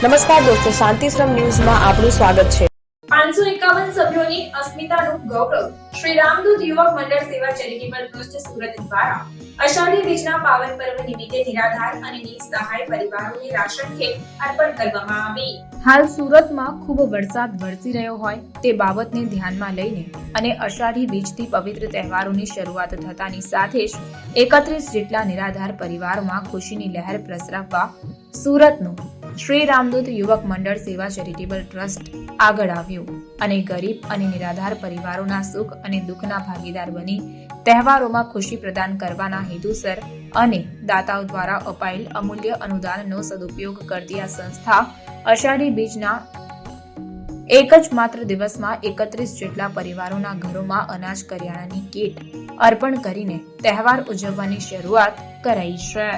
નમસ્કાર દોસ્તો શાંતિશ્રમ ન્યૂઝમાં આપનું સ્વાગત છે. પાંચસો એકાવન સભ્યોની અસ્મિતાનું ગૌરવ શ્રી રામદૂત યુવક મંડળ સેવા ચેરિટેબલ ટ્રસ્ટ સુરત દ્વારા અષાઢી બીજના પાવન પર્વ નિમિત્તે નિરાધાર અને નિસહાય પરિવારોને રાશન કીટ અર્પણ કરવામાં આવી. હાલ સુરતમાં ખૂબ વરસાદ વરસી રહ્યો હોય તે બાબતને ધ્યાનમાં લઈને અને અષાઢી બીજથી પવિત્ર તહેવારોની શરૂઆત થતાની સાથે જ એકત્રીસ જેટલા નિરાધાર પરિવારમાં ખુશીની લહેર પ્રસરાવવા સુરતનું શ્રી રામદૂત યુવક મંડળ સેવા ચેરિટેબલ ટ્રસ્ટ આગળ આવ્યું અને ગરીબ અને નિરાધાર પરિવારોના સુખ અને દુઃખના ભાગીદાર બની તહેવારોમાં ખુશી પ્રદાન કરવાના હેતુસર અને દાતાઓ દ્વારા અપાયેલ અમૂલ્ય અનુદાનનો સદુપયોગ કરતી આ સંસ્થા અષાઢી બીજના એક જ માત્ર દિવસમાં એકત્રીસ જેટલા પરિવારોના ઘરોમાં અનાજ કરિયાણાની કીટ અર્પણ કરીને તહેવાર ઉજવવાની શરૂઆત કરાઈ છે.